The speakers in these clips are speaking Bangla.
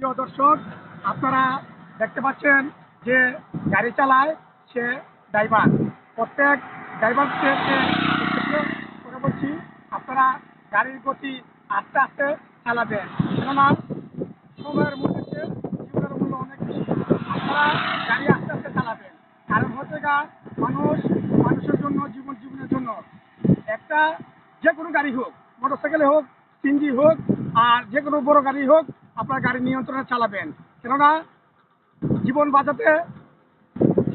প্রিয় দর্শক, আপনারা দেখতে পাচ্ছেন যে গাড়ি চালায় সে ড্রাইভার। প্রত্যেক ড্রাইভারকে করে বলছি, আপনারা গাড়ির গতি আস্তে আস্তে চালাবেন। কেননা সময়ের চেয়ে জীবনের মূল্য অনেক বেশি। আপনারা গাড়ি আস্তে আস্তে চালাবেন। কারণ হচ্ছে গা, মানুষ মানুষের জন্য, জীবন জীবনের জন্য একটা যে কোনো গাড়ি হোক, মোটরসাইকেলে হোক সিঞ্জি হোক, আর যে কোনো বড় গাড়ি হোক আপনার গাড়ি নিয়ন্ত্রণে চালাবেন। কেননা জীবন বাঁচাতে,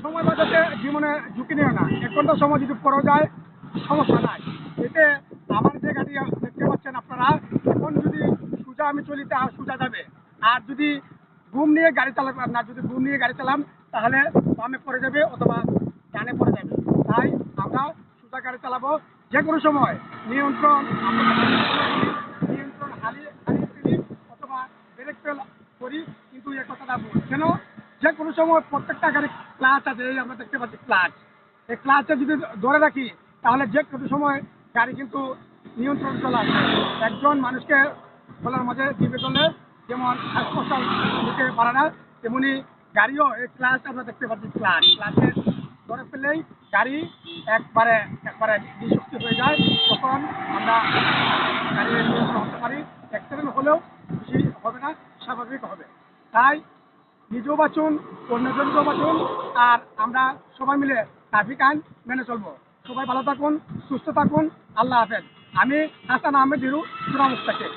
সময় বাঁচাতে জীবনে ঝুঁকি নিও না। এক ঘণ্টা সময় যদি পড়ে যায়, সমস্যা নাই। এতে আমার যে গাড়ি দেখতে পাচ্ছেন আপনারা, এখন যদি সোজা আমি চলি, তা সোজা যাবে। আর যদি ঘুম নিয়ে গাড়ি চালাবে না যদি ঘুম নিয়ে গাড়ি চালাম তাহলে বামে পড়ে যাবে অথবা ডানে পড়ে যাবে। তাই আমরা সোজা গাড়ি চালাবো। যে কোনো সময় নিয়ন্ত্রণ করি কিন্তু এ কথাটা ভুল কেন? যে কোনো সময় প্রত্যেকটা গাড়ি ক্লাচ আছে, এই আমরা দেখতে পাচ্ছি ক্লাচ এই ক্লাচে যদি ধরে রাখি, তাহলে যে কোনো সময় গাড়ি কিন্তু নিয়ন্ত্রণ চলে আসে। একজন মানুষকে বলার মাঝে দিবে করলে যেমন প্রশ্বাস নিতে পারে না, তেমনি গাড়িও এই ক্লাচ আমরা দেখতে পাচ্ছি ক্লাচ ক্লাচে ধরে ফেললেই গাড়ি একবারে একবারে নিশক্তি হয়ে যায়, তখন আমরা গাড়ি নিয়ন্ত্রণ হতে পারি। অ্যাক্সিডেন্ট হলেও বেশি হবে না। স্বাভাবিক হবে। তাই নিজেও বাঁচুন অন্যজনকেও বাঁচুন, আর আমরা সবাই মিলে ট্রাফিক আইন মেনে চলবো। সবাই ভালো থাকুন, সুস্থ থাকুন, আল্লাহ হাফেজ। আমি হাসান আহমেদ হিরু সুরামুখ থেকে